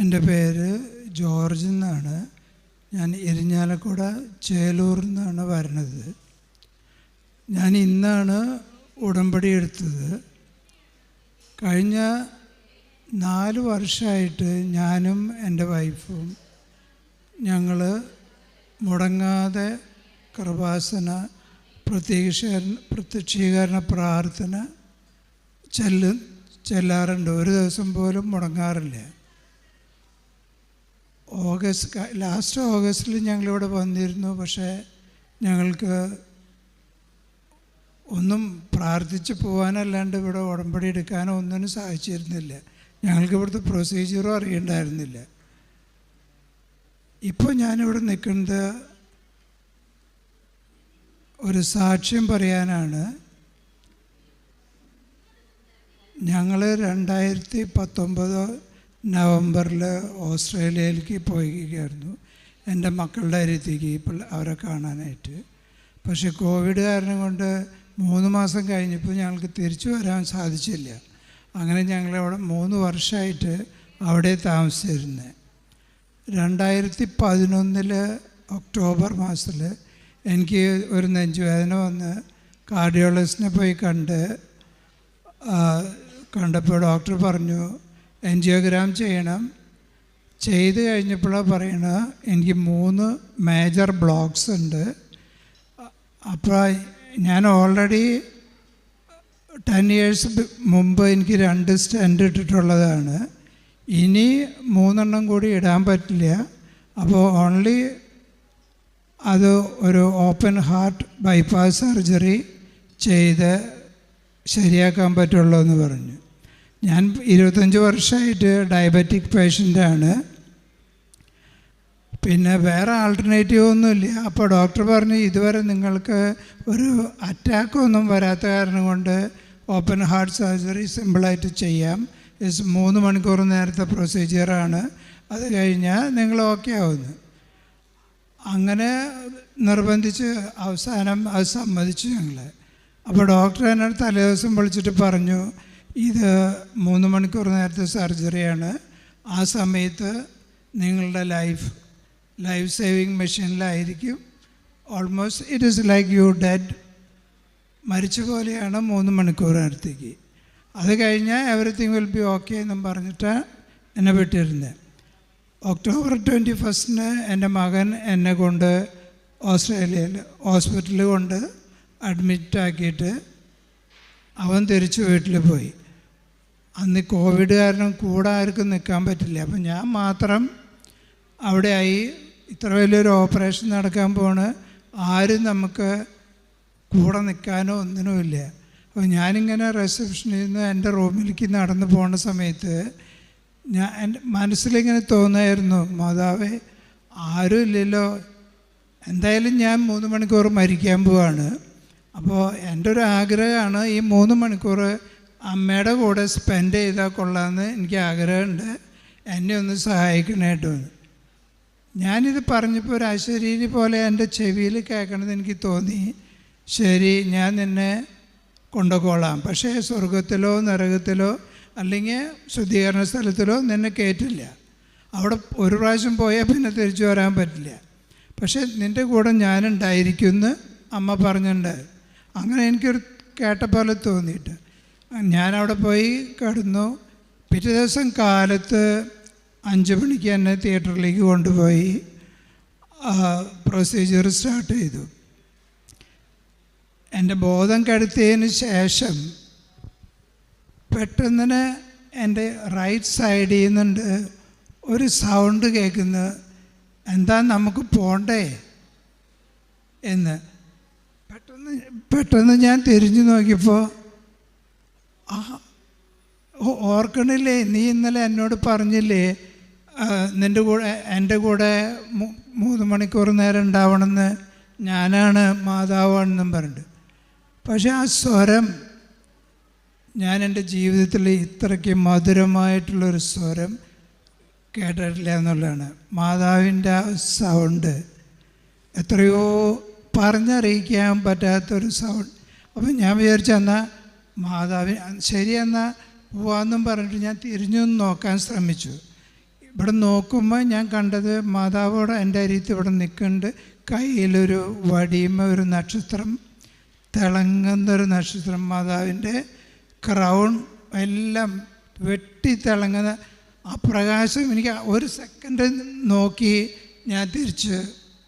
എന്റെ പേര് ജോർജ് എന്നാണ്. ഞാൻ ഇരിഞ്ഞാലക്കുട ചേലൂർ നിന്നാണ് വരുന്നത്. ഞാൻ ഇന്നാണ് ഉടമ്പടി എടുത്തത്. കഴിഞ്ഞ നാല് വർഷമായിട്ട് ഞാനും എന്റെ വൈഫും ഞങ്ങൾ മുടങ്ങാതെ കൃപാസന പ്രത്യക്ഷ പ്രത്യക്ഷീകരണ പ്രാർത്ഥന ചെല്ല് ചെല്ലാറുണ്ട്. ഒരു ദിവസം പോലും മുടങ്ങാറില്ല. ഓഗസ്റ്റ് ലാസ്റ്റ് ഓഗസ്റ്റിൽ ഞങ്ങളിവിടെ വന്നിരുന്നു. പക്ഷേ ഞങ്ങൾക്ക് ഒന്നും പ്രാർത്ഥിച്ച് പോകാനല്ലാണ്ട് ഇവിടെ ഉടമ്പടി എടുക്കാനോ ഒന്നിനും സാധിച്ചിരുന്നില്ല. ഞങ്ങൾക്ക് ഇവിടുത്തെ പ്രൊസീജിയറും അറിയണ്ടായിരുന്നില്ല. ഇപ്പോൾ ഞാനിവിടെ നിൽക്കുന്നത് ഒരു സാക്ഷ്യം പറയാനാണ്. ഞങ്ങൾ രണ്ടായിരത്തി പത്തൊമ്പത് നവംബറിൽ ഓസ്ട്രേലിയയിലേക്ക് പോയിരിക്കുകയായിരുന്നു. എന്റെ മക്കളുടെ പിള്ള അവരെ കാണാനായിട്ട്. പക്ഷേ കോവിഡ് കാരണം കൊണ്ട് മൂന്ന് മാസം കഴിഞ്ഞപ്പോൾ ഞങ്ങൾക്ക് തിരിച്ചു വരാൻ സാധിച്ചില്ല. അങ്ങനെ ഞങ്ങളവിടെ മൂന്ന് വർഷമായിട്ട് അവിടെ താമസിച്ചിരുന്നത് രണ്ടായിരത്തി പതിനൊന്നിൽ ഒക്ടോബർ മാസത്തിൽ എനിക്ക് ഒരു നെഞ്ചുവേദന വന്ന് കാർഡിയോളജിസ്റ്റിനെ പോയി കണ്ട് കണ്ടപ്പോൾ ഡോക്ടർ പറഞ്ഞു എൻജിയോഗ്രാം ചെയ്യണം. ചെയ്ത് കഴിഞ്ഞപ്പോഴാണ് പറയണത് എനിക്ക് മൂന്ന് മേജർ ബ്ലോക്സ് ഉണ്ട്. അപ്പോൾ ഞാൻ ഓൾറെഡി ടെൻ ഇയേഴ്സ് മുമ്പ് എനിക്ക് രണ്ട് സ്റ്റെൻഡ് ഇട്ടിട്ടുള്ളതാണ്. ഇനി മൂന്നെണ്ണം കൂടി ഇടാൻ പറ്റില്ല. അപ്പോൾ ഓൺലി അത് ഒരു ഓപ്പൺ ഹാർട്ട് ബൈപ്പാസ് സർജറി ചെയ്ത് ശരിയാക്കാൻ പറ്റുള്ളൂ എന്ന് പറഞ്ഞു. ഞാൻ ഇരുപത്തഞ്ച് വർഷമായിട്ട് ഡയബറ്റിക് പേഷ്യന്റാണ് പിന്നെ വേറെ ആൾട്ടർനേറ്റീവ് ഒന്നുമില്ല. അപ്പോൾ ഡോക്ടർ പറഞ്ഞു ഇതുവരെ നിങ്ങൾക്ക് ഒരു അറ്റാക്ക് ഒന്നും വരാത്ത കാരണം കൊണ്ട് ഓപ്പൺ ഹാർട്ട് സർജറി സിമ്പിളായിട്ട് ചെയ്യാം. ഇസ് മൂന്ന് മണിക്കൂർ നേരത്തെ പ്രൊസീജിയറാണ് അത് കഴിഞ്ഞാൽ നിങ്ങൾ ഓക്കെ ആവുന്നു. അങ്ങനെ നിർബന്ധിച്ച് അവസാനം അത് സമ്മതിച്ചു ഞങ്ങൾ അപ്പോൾ ഡോക്ടർ എന്നെ തലേദിവസം വിളിച്ചിട്ട് പറഞ്ഞു ഇത് മൂന്ന് മണിക്കൂർ നേരത്തെ സർജറിയാണ് ആ സമയത്ത് നിങ്ങളുടെ life life saving മെഷീനിലായിരിക്കും. Almost it is like you dead മരിച്ച പോലെയാണ് മൂന്ന് മണിക്കൂർ നേരത്തേക്ക്. അത് കഴിഞ്ഞാൽ എവറിത്തിങ് വിൽ ബി ഓക്കെ എന്നും പറഞ്ഞിട്ട് എന്നെ വിട്ടിരുന്നത് ഒക്ടോബർ ട്വന്റി ഫസ്റ്റിന് എന്റെ മകൻ എന്നെ കൊണ്ട് ഓസ്ട്രേലിയയിൽ ഹോസ്പിറ്റലിൽ കൊണ്ട് അഡ്മിറ്റ് ആക്കിയിട്ട് അവൻ തിരിച്ച് വീട്ടിൽ പോയി. അന്ന് കോവിഡ് കാരണം കൂടെ ആർക്കും നിൽക്കാൻ പറ്റില്ല. അപ്പം ഞാൻ മാത്രം അവിടെ ആയി ഇത്ര വലിയൊരു ഓപ്പറേഷൻ നടക്കാൻ പോണ്. ആരും നമുക്ക് കൂടെ നിൽക്കാനോ ഒന്നിനുമില്ല അപ്പോൾ ഞാനിങ്ങനെ റിസപ്ഷനിൽ നിന്ന് എന്റെ റൂമിലേക്ക് നടന്നു പോകുന്ന സമയത്ത് ഞാൻ എന്റെ മനസ്സിലിങ്ങനെ തോന്നായിരുന്നു മാതാവേ ആരും ഇല്ലല്ലോ. എന്തായാലും ഞാൻ മൂന്ന് മണിക്കൂർ മരിക്കാൻ പോവാണ്. അപ്പോൾ എന്റെ ഒരു ആഗ്രഹമാണ് ഈ മൂന്ന് മണിക്കൂർ അമ്മയുടെ കൂടെ സ്പെൻഡ് ചെയ്താൽ കൊള്ളാമെന്ന് എനിക്ക് ആഗ്രഹമുണ്ട്. എന്നെ ഒന്ന് സഹായിക്കണേട്ടോ ഞാനിത് പറഞ്ഞപ്പോൾ ഒരു അശരീരി പോലെ എന്റെ ചെവിയിൽ കേൾക്കണമെന്ന് എനിക്ക് തോന്നി. ശരി ഞാൻ നിന്നെ കൊണ്ടുപോകാം. പക്ഷേ സ്വർഗത്തിലോ നരകത്തിലോ അല്ലെങ്കിൽ ശുദ്ധീകരണ സ്ഥലത്തിലോ നിന്നെ കയറ്റില്ല അവിടെ ഒരു പ്രാവശ്യം പോയാൽ പിന്നെ തിരിച്ചു വരാൻ പറ്റില്ല. പക്ഷേ നിന്റെ കൂടെ ഞാനുണ്ടായിരിക്കുമെന്ന് അമ്മ പറഞ്ഞിട്ടുണ്ട്. അങ്ങനെ എനിക്കൊരു കേട്ട പോലെ തോന്നിയിട്ട്. ഞാനവിടെ പോയി കിടന്നു. പിറ്റേ ദിവസം കാലത്ത് അഞ്ച് മണിക്ക് എന്നെ തിയേറ്ററിലേക്ക് കൊണ്ടുപോയി പ്രൊസീജിയർ സ്റ്റാർട്ട് ചെയ്തു. എന്റെ ബോധം കെടുത്തിയതിന് ശേഷം പെട്ടെന്ന് എന്റെ റൈറ്റ് സൈഡിൽ നിന്നുണ്ട് ഒരു സൗണ്ട് കേൾക്കുന്നത് എന്താ നമുക്ക് പോണ്ടേ? എന്ന്. പെട്ടെന്ന് പെട്ടെന്ന് ഞാൻ തിരിഞ്ഞു നോക്കിയപ്പോൾ ഓർക്കണില്ലേ നീ ഇന്നലെ എന്നോട് പറഞ്ഞില്ലേ നിന്റെ കൂടെ എന്റെ കൂടെ മൂന്ന് മണിക്കൂർ നേരം ഉണ്ടാവണമെന്ന് ഞാനാണ് മാതാവാണെന്നും പറഞ്ഞിട്ട്. പക്ഷേ ആ സ്വരം ഞാൻ എന്റെ ജീവിതത്തിൽ ഇത്രയ്ക്ക് മധുരമായിട്ടുള്ളൊരു സ്വരം കേട്ടിട്ടില്ല എന്നുള്ളതാണ്. മാതാവിന്റെ ആ സൗണ്ട് എത്രയോ പറഞ്ഞറിയിക്കാൻ പറ്റാത്തൊരു സൗണ്ട്. അപ്പം ഞാൻ വിചാരിച്ചു എന്നാൽ മാതാവിന് ശരി എന്നാൽ പോവാന്നും പറഞ്ഞിട്ട് ഞാൻ തിരിഞ്ഞു നോക്കാൻ ശ്രമിച്ചു. ഇവിടെ നോക്കുമ്പോൾ ഞാൻ കണ്ടത് മാതാവോട് എന്റെ അരിയത്ത് ഇവിടെ നിൽക്കുന്നുണ്ട്. കയ്യിലൊരു വടിയുമ ഒരു നക്ഷത്രം തിളങ്ങുന്നൊരു നക്ഷത്രം മാതാവിന്റെ ക്രൗൺ എല്ലാം വെട്ടി തിളങ്ങുന്ന ആ പ്രകാശം എനിക്ക് ഒരു സെക്കൻഡ് നോക്കി ഞാൻ തിരിച്ച്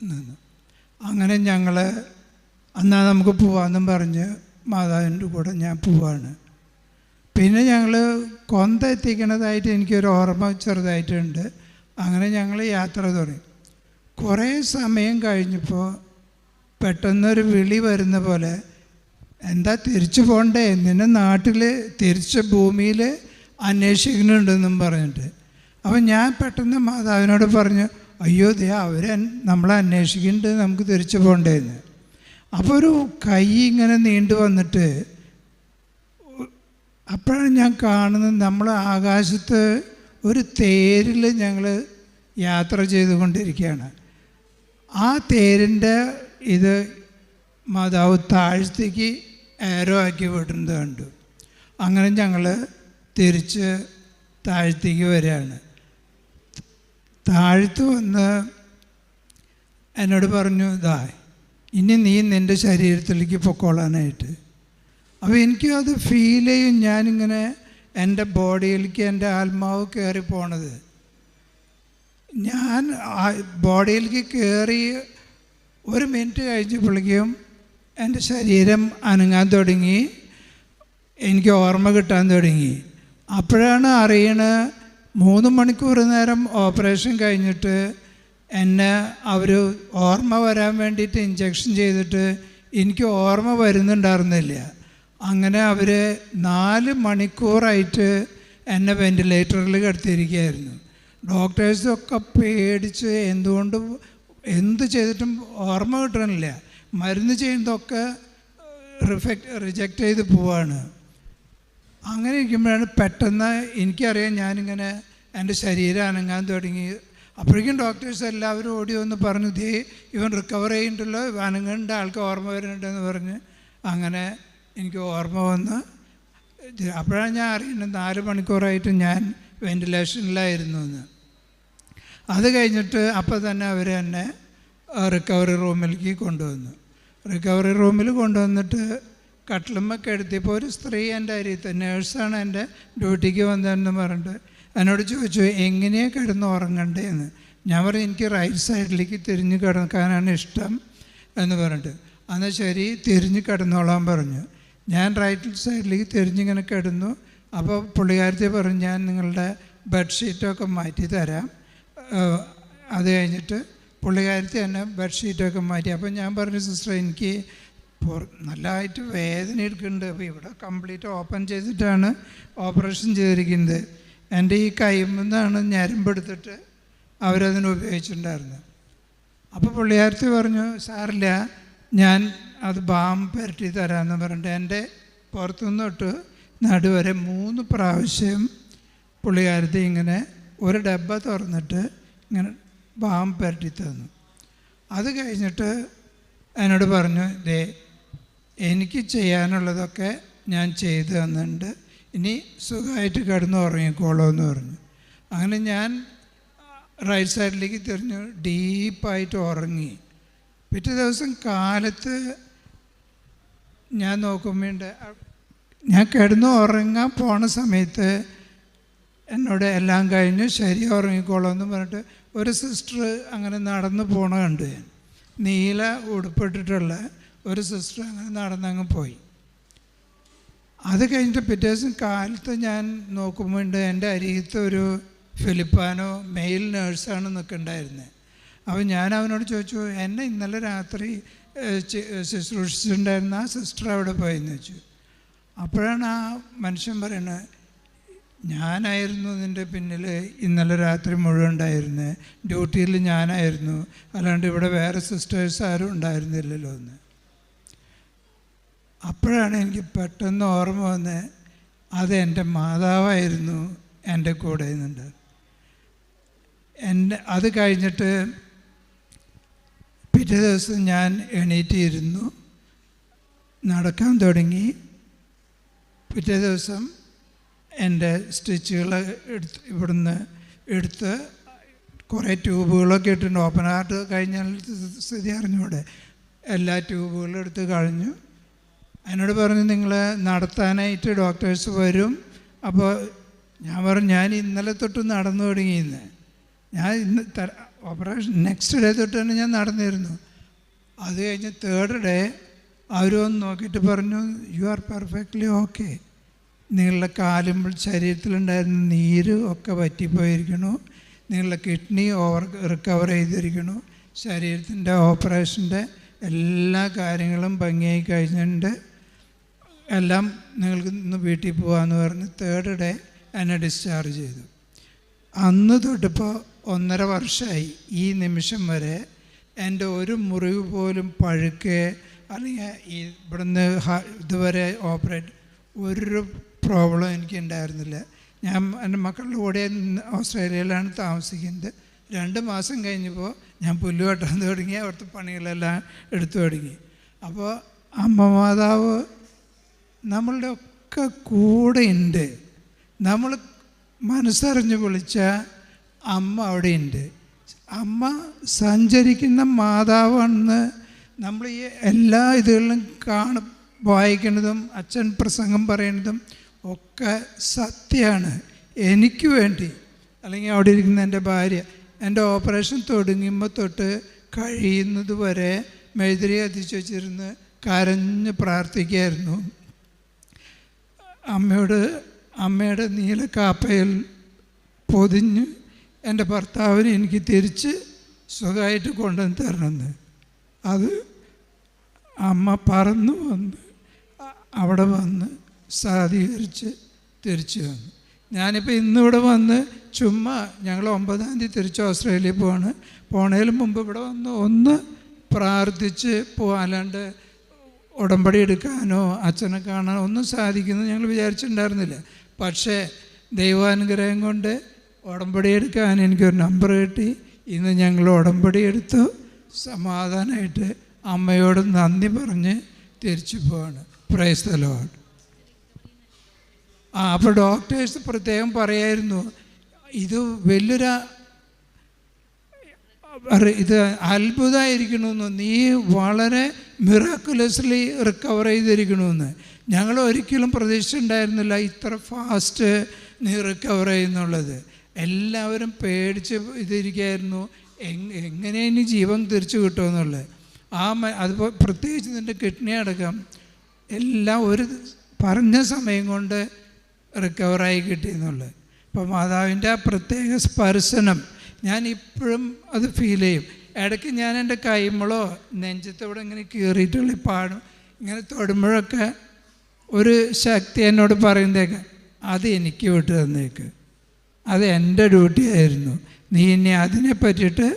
നിന്നു. അങ്ങനെ ഞങ്ങൾ എന്നാൽ നമുക്ക് പോവാമെന്നും പറഞ്ഞ് മാതാവിന്റെ കൂടെ ഞാൻ പോവാണ്. പിന്നെ ഞങ്ങൾ കൊന്ത എത്തിക്കണതായിട്ട് എനിക്കൊരു ഓർമ്മ ചെറുതായിട്ടുണ്ട്. അങ്ങനെ ഞങ്ങൾ യാത്ര തുടങ്ങി. കുറേ സമയം കഴിഞ്ഞപ്പോൾ പെട്ടെന്നൊരു വിളി വരുന്ന പോലെ എന്താ തിരിച്ചു പോകണ്ടേ നിന്നെ നാട്ടിൽ തിരിച്ച് ഭൂമിയിൽ അന്വേഷിക്കുന്നുണ്ടെന്നും പറഞ്ഞിട്ട്. അപ്പം ഞാൻ പെട്ടെന്ന് മാതാവിനോട് പറഞ്ഞു അയ്യോ ദേ അവർ നമ്മളെ അന്വേഷിക്കുന്നുണ്ട് നമുക്ക് തിരിച്ചു പോണ്ടേന്ന്. അപ്പോൾ ഒരു കൈ ഇങ്ങനെ നീണ്ടു വന്നിട്ട് അപ്പോഴാണ് ഞാൻ കാണുന്നത് നമ്മൾ ആകാശത്ത് ഒരു തേരിൽ ഞങ്ങൾ യാത്ര ചെയ്തുകൊണ്ടിരിക്കുകയാണ്. ആ തേരിന്റെ ഇത് മാതാവ് താഴ്ത്തേക്ക് ഏരോ ആക്കി വിടുന്നത് കണ്ടു. അങ്ങനെ ഞങ്ങൾ തിരിച്ച് താഴ്ത്തേക്ക് വരികയാണ്. താഴ്ത്ത് വന്ന് എന്നോട് പറഞ്ഞു ഇതാ ഇനി നീ നിന്റെ ശരീരത്തിലേക്ക് പൊക്കോളാനായിട്ട്. അപ്പോൾ എനിക്ക് അത് ഫീൽ ചെയ്യും ഞാനിങ്ങനെ എന്റെ ബോഡിയിലേക്ക് എന്റെ ആത്മാവ് കയറി പോണത്. ഞാൻ ബോഡിയിലേക്ക് കയറി ഒരു മിനിറ്റ് കഴിഞ്ഞപ്പോഴേക്കും എന്റെ ശരീരം അനങ്ങാൻ തുടങ്ങി എനിക്ക് ഓർമ്മ കിട്ടാൻ തുടങ്ങി. അപ്പോഴാണ് അറിയണത് മൂന്ന് മണിക്കൂർ നേരം ഓപ്പറേഷൻ കഴിഞ്ഞിട്ട് എന്നെ അവർ ഓർമ്മ വരാൻ വേണ്ടിയിട്ട് ഇഞ്ചക്ഷൻ ചെയ്തിട്ട് എനിക്ക് ഓർമ്മ വരുന്നുണ്ടായിരുന്നില്ല. അങ്ങനെ അവർ നാല് മണിക്കൂറായിട്ട് എന്നെ വെന്റിലേറ്ററിൽ കിടത്തിയിരിക്കുകയായിരുന്നു. ഡോക്ടേഴ്സൊക്കെ പേടിച്ച് എന്തുകൊണ്ട് എന്ത് ചെയ്തിട്ടും ഓർമ്മ കിട്ടണില്ല. മരുന്ന് ചെയ്യുന്നതൊക്കെ റിഫക്റ്റ് റിജക്റ്റ് ചെയ്ത് പോവാണ്. അങ്ങനെ ഇരിക്കുമ്പോഴാണ് പെട്ടെന്ന് എനിക്കറിയാം ഞാനിങ്ങനെ എന്റെ ശരീരം അനങ്ങാൻ തുടങ്ങി. അപ്പോഴേക്കും ഡോക്ടേഴ്സ് എല്ലാവരും ഓടി വന്ന് പറഞ്ഞു ദേ ഇവൻ റിക്കവർ ചെയ്യുന്നുണ്ടല്ലോ അനങ്ങണ്ട ആൾക്ക് ഓർമ്മ വരുന്നുണ്ടെന്ന് പറഞ്ഞ് അങ്ങനെ എനിക്ക് ഓർമ്മ വന്ന്. അപ്പോഴാണ് ഞാൻ അറിയുന്നത് നാല് മണിക്കൂറായിട്ട് ഞാൻ വെന്റിലേഷനിലായിരുന്നു എന്ന്. അത് കഴിഞ്ഞിട്ട് അപ്പോൾ തന്നെ അവർ എന്നെ റിക്കവറി റൂമിലേക്ക് കൊണ്ടുവന്നു. റിക്കവറി റൂമിൽ കൊണ്ടുവന്നിട്ട് കട്ടിലുമൊക്കെ എടുത്തിപ്പോൾ ഒരു സ്ത്രീ എന്റെ അരിയത്ത് നേഴ്സാണ് എന്റെ ഡ്യൂട്ടിക്ക് വന്നതെന്ന് പറഞ്ഞിട്ട് എന്നോട് ചോദിച്ചു എങ്ങനെയാണ് കിടന്ന് ഉറങ്ങണ്ടേന്ന്? ഞാൻ പറഞ്ഞു എനിക്ക് റൈറ്റ് സൈഡിലേക്ക് തിരിഞ്ഞ് കിടക്കാനാണ് ഇഷ്ടം എന്ന് പറഞ്ഞിട്ട്. എന്നാൽ ശരി തിരിഞ്ഞ് കിടന്നോളാൻ പറഞ്ഞു. ഞാൻ റൈറ്റ് സൈഡിലേക്ക് തിരിഞ്ഞിങ്ങനെ കിടന്നു. അപ്പോൾ പുള്ളിക്കാരത്തെ പറഞ്ഞു ഞാൻ നിങ്ങളുടെ ബെഡ്ഷീറ്റൊക്കെ മാറ്റി തരാം. അത് കഴിഞ്ഞിട്ട് പുള്ളിക്കാരത്തി തന്നെ ബെഡ്ഷീറ്റൊക്കെ മാറ്റി. അപ്പോൾ ഞാൻ പറഞ്ഞു സിസ്റ്റർ എനിക്ക് നല്ലതായിട്ട് വേദന എടുക്കുന്നുണ്ട്. അപ്പോൾ ഇവിടെ കംപ്ലീറ്റ് ഓപ്പൺ ചെയ്തിട്ടാണ് ഓപ്പറേഷൻ ചെയ്തിരിക്കുന്നത്. എന്റെ ഈ കൈമെന്നാണ് ഞരമ്പെടുത്തിട്ട് അവരതിന് ഉപയോഗിച്ചിട്ടുണ്ടായിരുന്നത്. അപ്പോൾ പുള്ളിയാരത്തി പറഞ്ഞു സാറില്ല ഞാൻ അത് ബാം പുരട്ടി തരാമെന്ന് പറഞ്ഞിട്ട് എന്റെ പുറത്തുനിന്ന് തൊട്ട് നടുവരെ മൂന്ന് പ്രാവശ്യം പുള്ളിക്കാരത്തി ഇങ്ങനെ ഒരു ഡബ്ബ തുറന്നിട്ട് ഇങ്ങനെ ബാം പുരട്ടി തന്നു. അത് കഴിഞ്ഞിട്ട് എന്നോട് പറഞ്ഞു ദേ എനിക്ക് ചെയ്യാനുള്ളതൊക്കെ ഞാൻ ചെയ്തു തന്നിട്ടുണ്ട്. ഇനി സുഖമായിട്ട് കിടന്ന് ഉറങ്ങിക്കോളൂ എന്ന് പറഞ്ഞു. അങ്ങനെ ഞാൻ റൈറ്റ് സൈഡിലേക്ക് തിരിഞ്ഞു ഡീപ്പായിട്ട് ഉറങ്ങി. പിറ്റേ ദിവസം കാലത്ത് ഞാൻ നോക്കുമ്പോണ്ട് ഞാൻ കിടന്നു ഉറങ്ങാൻ പോണ സമയത്ത് എന്നോട് എല്ലാം കഴിഞ്ഞ് ശരി ഉറങ്ങിക്കോളൂ എന്ന് പറഞ്ഞിട്ട് ഒരു സിസ്റ്റർ അങ്ങനെ നടന്നു പോണ കണ്ടു ഞാൻ. നീല ഉടുപ്പിട്ടിട്ടുള്ള ഒരു സിസ്റ്റർ അങ്ങനെ നടന്നങ്ങ് പോയി. അത് കഴിഞ്ഞിട്ട് പിറ്റേ ദിവസം കാലത്ത് ഞാൻ നോക്കുമ്പോൾ എന്റെ അരികത്ത് ഒരു ഫിലിപ്പാനോ മെയിൽ നേഴ്സാണ് നിൽക്കണ്ടായിരുന്നത് അപ്പോൾ ഞാൻ അവനോട് ചോദിച്ചു എന്നെ ഇന്നലെ രാത്രി ശുശ്രൂഷിച്ചിട്ടുണ്ടായിരുന്ന ആ സിസ്റ്റർ അവിടെ പോയെന്ന് വെച്ചു അപ്പോഴാണ് ആ മനുഷ്യൻ പറയുന്നത് ഞാനായിരുന്നു നിന്റെ പിന്നിൽ ഇന്നലെ രാത്രി മുഴുവൻ ഉണ്ടായിരുന്നത് ഡ്യൂട്ടിയിൽ ഞാനായിരുന്നു. അല്ലാണ്ട് ഇവിടെ വേറെ സിസ്റ്റേഴ്സ് ആരും ഉണ്ടായിരുന്നില്ലല്ലോ എന്ന്. അപ്പോഴാണ് എനിക്ക് പെട്ടെന്ന് ഓർമ്മ വന്നത് അത് എന്റെ മാതാവായിരുന്നു എന്റെ കൂടെ നിന്നുണ്ട്. എന്റെ അത് കഴിഞ്ഞിട്ട് പിറ്റേ ദിവസം ഞാൻ എണീറ്റിരുന്നു. നടക്കാൻ തുടങ്ങി. പിറ്റേ ദിവസം എന്റെ സ്റ്റിച്ചുകൾ എടുത്ത് ഇവിടുന്ന് എടുത്ത് കുറേ ട്യൂബുകളൊക്കെ ഇട്ടിട്ടുണ്ട്. ഓപ്പൺ ആർട്ട് കഴിഞ്ഞ സ്ഥിതി അറിഞ്ഞൂടെ എല്ലാ ട്യൂബുകളും എടുത്ത് കളഞ്ഞു. എന്നോട് പറഞ്ഞു നിങ്ങൾ നടത്താനായിട്ട് ഡോക്ടേഴ്സ് വരും. അപ്പോൾ ഞാൻ പറഞ്ഞു ഞാൻ ഇന്നലെ തൊട്ട് നടന്നു തുടങ്ങിയിരുന്നു ഞാൻ ഇന്ന് ഓപ്പറേഷൻ നെക്സ്റ്റ് ഡേ തൊട്ട് തന്നെ ഞാൻ നടന്നിരുന്നു. അത് കഴിഞ്ഞ് തേർഡ് ഡേ അവരൊന്ന് നോക്കിയിട്ട് പറഞ്ഞു യു ആർ പെർഫെക്റ്റ്ലി ഓക്കെ നിങ്ങളുടെ കാലും ശരീരത്തിലുണ്ടായിരുന്ന നീര് ഒക്കെ വറ്റിപ്പോയിരിക്കണു നിങ്ങളുടെ കിഡ്നി ഓവർ റിക്കവർ ചെയ്തിരിക്കണു ശരീരത്തിന്റെ ഓപ്പറേഷന്റെ എല്ലാ കാര്യങ്ങളും ഭംഗിയായി കഴിഞ്ഞിട്ടുണ്ട്. എല്ലാം നിങ്ങൾക്ക് ഇന്ന് വീട്ടിൽ പോകാമെന്ന് പറഞ്ഞ് തേർഡ് ഡേ എന്നെ ഡിസ്ചാർജ് ചെയ്തു. അന്ന് തൊട്ടിപ്പോൾ ഒന്നര വർഷമായി ഈ നിമിഷം വരെ എന്റെ ഒരു മുറിവ് പോലും പഴുക്ക് അല്ലെങ്കിൽ ഇവിടുന്ന് ഇതുവരെ ഓപ്പറേറ്റ് ഒരു പ്രോബ്ലം എനിക്ക് ഉണ്ടായിരുന്നില്ല. ഞാൻ എന്റെ മക്കളുടെ കൂടെ ഓസ്ട്രേലിയയിലാണ് താമസിക്കുന്നത്. രണ്ട് മാസം കഴിഞ്ഞപ്പോൾ ഞാൻ പുല്ല് തുടങ്ങി അവിടുത്തെ പണികളെല്ലാം എടുത്തു തുടങ്ങി. അപ്പോൾ അമ്മ മാതാവ് നമ്മളുടെ ഒക്കെ കൂടെയുണ്ട്. നമ്മൾ മനസ്സറിഞ്ഞ് വിളിച്ച അമ്മ അവിടെയുണ്ട്. അമ്മ സഞ്ചരിക്കുന്ന മാതാവാണെന്ന് നമ്മൾ ഈ എല്ലാ ഇതുകളിലും കാണ വായിക്കുന്നതും അച്ഛൻ പ്രസംഗം പറയുന്നതും ഒക്കെ സത്യമാണ്. എനിക്ക് വേണ്ടി അല്ലെങ്കിൽ അവിടെ ഇരിക്കുന്ന എന്റെ ഭാര്യ എന്റെ ഓപ്പറേഷൻ തുടങ്ങുമ്പോൾ തൊട്ട് കഴിയുന്നത് വരെ മെഴുതിരി കത്തിച്ച് വെച്ചിരുന്ന് കരഞ്ഞ് പ്രാർത്ഥിക്കായിരുന്നു അമ്മയോട് അമ്മയുടെ നീല കാപ്പയിൽ പൊതിഞ്ഞ് എന്റെ ഭർത്താവിനെ എനിക്ക് തിരിച്ച് സുഖമായിട്ട് കൊണ്ടുവന്ന് തരണമെന്ന്. അത് അമ്മ പറന്നു വന്ന് അവിടെ വന്ന് സാധീകരിച്ച് തിരിച്ചു വന്നു. ഞാനിപ്പോൾ ഇന്നിവിടെ വന്ന് ചുമ്മാ ഞങ്ങൾ ഒമ്പതാം തീയതി തിരിച്ച് ഓസ്ട്രേലിയ പോവാണ്. പോണേലും മുമ്പ് ഇവിടെ വന്ന് ഒന്ന് പ്രാർത്ഥിച്ച് പോവാൻ അല്ലാണ്ട് ഉടമ്പടി എടുക്കാനോ അച്ഛനെ കാണാനോ ഒന്നും സാധിക്കുന്നു ഞങ്ങൾ വിചാരിച്ചിട്ടുണ്ടായിരുന്നില്ല. പക്ഷേ ദൈവാനുഗ്രഹം കൊണ്ട് ഉടമ്പടി എടുക്കാൻ എനിക്കൊരു നമ്പർ കിട്ടി. ഇന്ന് ഞങ്ങൾ ഉടമ്പടി എടുത്തു. സമാധാനമായിട്ട് അമ്മയോട് നന്ദി പറഞ്ഞ് തിരിച്ചു പോവാണ്. പ്രൈസ് ദ ലോഡ് ആ അപ്പോൾ ഡോക്ടേഴ്സ് പ്രത്യേകം പറയായിരുന്നു ഇത് വലിയൊരു ഇത് അത്ഭുതമായിരിക്കണമെന്ന് നീ വളരെ മിറാക്കുലസ്ലി റിക്കവർ ചെയ്തിരിക്കണമെന്ന് ഞങ്ങൾ ഒരിക്കലും പ്രതീക്ഷിച്ചിട്ടുണ്ടായിരുന്നില്ല ഇത്ര ഫാസ്റ്റ് നീ റിക്കവർ ചെയ്യുന്നുള്ളത്. എല്ലാവരും പേടിച്ച് ഇതിരിക്കായിരുന്നു. എങ് എങ്ങനെ ഇനി ജീവൻ തിരിച്ചു കിട്ടുമെന്നുള്ളത്. ആ അതുപോലെ പ്രത്യേകിച്ച് നിന്റെ കിഡ്നി അടക്കം എല്ലാം ഒരു പറഞ്ഞ സമയം കൊണ്ട് റിക്കവറായി കിട്ടിയെന്നുള്ളത്. അപ്പോൾ മാതാവിന്റെ ആ പ്രത്യേക സ്പർശനം ഞാൻ ഇപ്പോഴും അത് ഫീൽ ചെയ്യും. ഇടയ്ക്ക് ഞാൻ എന്റെ കൈമളോ നെഞ്ചത്തോടെ ഇങ്ങനെ കീറിയിട്ടുള്ള പാടും ഇങ്ങനെ തൊടുമ്പോഴൊക്കെ ഒരു ശക്തി എന്നോട് പറയുന്നേക്ക് അത് എനിക്ക് വിട്ട് തന്നേക്ക്. അത് എന്റെ ഡ്യൂട്ടി ആയിരുന്നു. നീ ഇനി അതിനെ പറ്റിയിട്ട്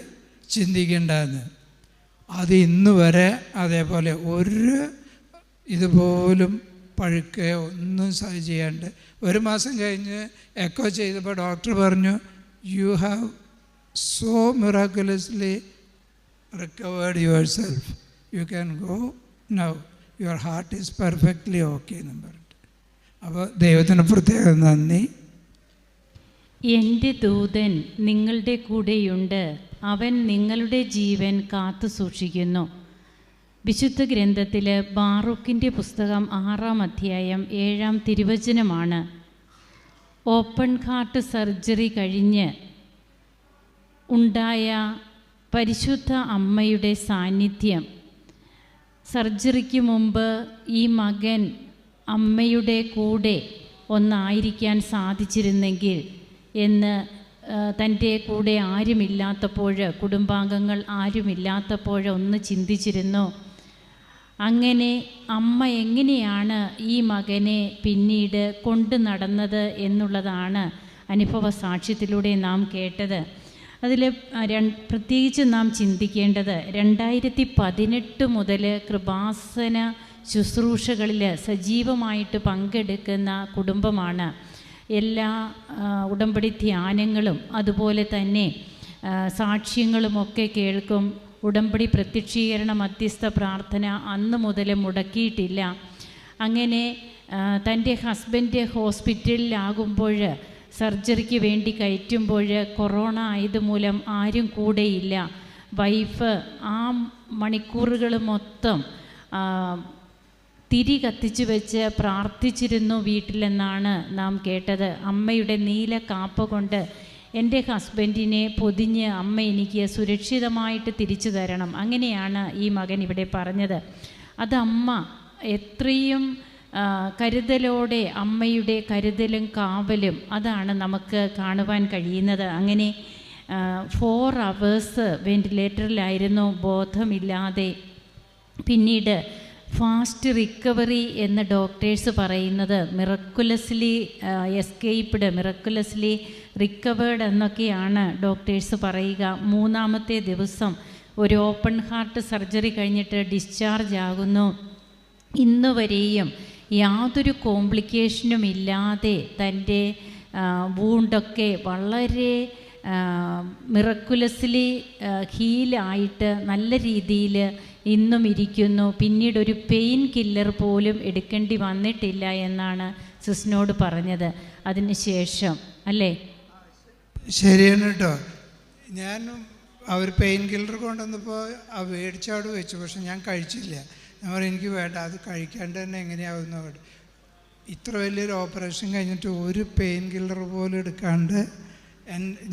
ചിന്തിക്കേണ്ടെന്ന്. അത് ഇന്ന് വരെ അതേപോലെ ഒരു ഇതുപോലും പഴുക്കേ ഒന്നും ചെയ്യാണ്ട്. ഒരു മാസം കഴിഞ്ഞ് എക്കോ ചെയ്തപ്പോൾ ഡോക്ടർ പറഞ്ഞു you have miraculously recovered yourself you can go now your heart is perfectly okay എന്നും പറഞ്ഞിട്ട് അപ്പോൾ ദൈവത്തിന് പ്രത്യേകം നന്ദി. എന്റെ ദൂതൻ നിങ്ങളുടെ കൂടെയുണ്ട്. അവൻ നിങ്ങളുടെ ജീവൻ കാത്തു സൂക്ഷിക്കുന്നു. വിശുദ്ധ ഗ്രന്ഥത്തിൽ ബാറൂക്കിന്റെ പുസ്തകം ആറാം അധ്യായം ഏഴാം തിരുവചനമാണ്. ഓപ്പൺ ഹാർട്ട് സർജറി കഴിഞ്ഞ് ഉണ്ടായ പരിശുദ്ധ അമ്മയുടെ സാന്നിധ്യം. സർജറിക്ക് മുമ്പ് ഈ മകൻ അമ്മയുടെ കൂടെ ഒന്നായിരിക്കാൻ സാധിച്ചിരുന്നെങ്കിൽ എന്ന് തന്റെ കൂടെ ആരുമില്ലാത്തപ്പോൾ കുടുംബാംഗങ്ങൾ ആരുമില്ലാത്തപ്പോൾ ഒന്ന് ചിന്തിച്ചിരുന്നു. അങ്ങനെ അമ്മ എങ്ങനെയാണ് ഈ മകനെ പിന്നീട് കൊണ്ടു നടന്നത് എന്നുള്ളതാണ് അനുഭവ സാക്ഷ്യത്തിലൂടെ നാം കേട്ടത്. അതിൽ പ്രത്യേകിച്ച് നാം ചിന്തിക്കേണ്ടത് രണ്ടായിരത്തി പതിനെട്ട് മുതൽ കൃപാസന ശുശ്രൂഷകളിൽ സജീവമായിട്ട് പങ്കെടുക്കുന്ന കുടുംബമാണ് എല്ലാ ഉടമ്പടി ധ്യാനങ്ങളും അതുപോലെ തന്നെ സാക്ഷ്യങ്ങളുമൊക്കെ കേൾക്കും. ഉടമ്പടി പ്രത്യക്ഷീകരണ മധ്യസ്ഥ പ്രാർത്ഥന അന്ന് മുതൽ മുടക്കിയിട്ടില്ല. അങ്ങനെ തന്റെ ഹസ്ബൻഡ് ഹോസ്പിറ്റലിലാകുമ്പോൾ സർജറിക്ക് വേണ്ടി കയറ്റുമ്പോൾ കൊറോണ ആയതുമൂലം ആരും കൂടെയില്ല. വൈഫ് ആ മണിക്കൂറുകൾ മൊത്തം തിരി കത്തിച്ചു വെച്ച് പ്രാർത്ഥിച്ചിരുന്നു വീട്ടിലെന്നാണ് നാം കേട്ടത്. അമ്മയുടെ നീല കാപ്പ കൊണ്ട് എന്റെ ഹസ്ബൻഡിനെ പൊതിഞ്ഞ് അമ്മ എനിക്ക് സുരക്ഷിതമായിട്ട് തിരിച്ചു തരണം. അങ്ങനെയാണ് ഈ മകൻ ഇവിടെ പറഞ്ഞത്. അത് അമ്മ എത്രയും കരുതലോടെ അമ്മയുടെ കരുതലും കാവലും അതാണ് നമുക്ക് കാണുവാൻ കഴിയുന്നത്. അങ്ങനെ ഫോർ അവേഴ്സ് വെന്റിലേറ്ററിലായിരുന്നു ബോധമില്ലാതെ. പിന്നീട് ഫാസ്റ്റ് റിക്കവറി എന്ന് ഡോക്ടേഴ്സ് പറയുന്നത് മിറക്കുലസ്ലി എസ്കേപ്പ്ഡ് മിറക്കുലസ്ലി റിക്കവേർഡ് എന്നൊക്കെയാണ് ഡോക്ടേഴ്സ് പറയുക. മൂന്നാമത്തെ ദിവസം ഒരു ഓപ്പൺ ഹാർട്ട് സർജറി കഴിഞ്ഞിട്ട് ഡിസ്ചാർജ് ആകുന്നു. ഇന്ന് വരെയും യാതൊരു കോംപ്ലിക്കേഷനും ഇല്ലാതെ തന്റെ വൂണ്ടൊക്കെ വളരെ മിറക്കുലസ്ലി ഹീലായിട്ട് നല്ല രീതിയിൽ ഇന്നും ഇരിക്കുന്നു. പിന്നീട് ഒരു പെയിൻ കില്ലർ പോലും എടുക്കേണ്ടി വന്നിട്ടില്ല എന്നാണ് സിസ്നോട് പറഞ്ഞത്. അതിനുശേഷം അല്ലേ? ശരിയാണ് കേട്ടോ. ഞാൻ അവർ പെയിൻ കില്ലർ കൊണ്ടുവന്നപ്പോൾ മേടിച്ചവിടെ വെച്ചു. പക്ഷെ ഞാൻ കഴിച്ചില്ല. ഞാൻ പറയും എനിക്ക് വേണ്ട അത് കഴിക്കാണ്ട് തന്നെ എങ്ങനെയാവുന്നു ഇത്ര വലിയൊരു ഓപ്പറേഷൻ കഴിഞ്ഞിട്ട് ഒരു പെയിൻ കില്ലർ പോലും എടുക്കാണ്ട്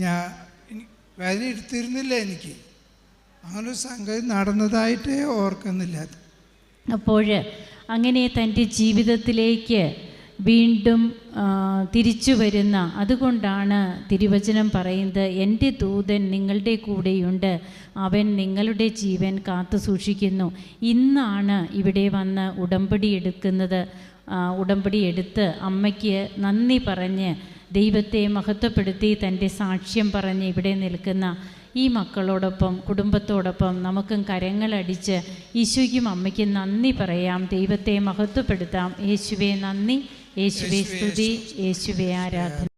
ഞാൻ വേദന എടുത്തിരുന്നില്ല എനിക്ക്. അങ്ങനൊരു സംഗതി നടന്നതായിട്ടേ ഓർക്കുന്നില്ല അപ്പോൾ അങ്ങനെ തന്റെ ജീവിതത്തിലേക്ക് വീണ്ടും തിരിച്ചു വരുന്ന. അതുകൊണ്ടാണ് തിരുവചനം പറയുന്നത് എന്റെ ദൂതൻ നിങ്ങളുടെ കൂടെയുണ്ട്. അവൻ നിങ്ങളുടെ ജീവൻ കാത്തു സൂക്ഷിക്കുന്നു. ഇന്നാണ് ഇവിടെ വന്ന് ഉടമ്പടി എടുക്കുന്നത്. ഉടമ്പടി എടുത്ത് അമ്മയ്ക്ക് നന്ദി പറഞ്ഞ് ദൈവത്തെ മഹത്വപ്പെടുത്തി തന്റെ സാക്ഷ്യം പറഞ്ഞ് ഇവിടെ നിൽക്കുന്ന ഈ മക്കളോടൊപ്പം കുടുംബത്തോടൊപ്പം നമുക്കും കരങ്ങളടിച്ച് ഈശോയ്ക്കും അമ്മയ്ക്കും നന്ദി പറയാം. ദൈവത്തെ മഹത്വപ്പെടുത്താം. യേശുവെ നന്ദി. യേശുവെ സ്തുതി യേശുവേ ആരാധന.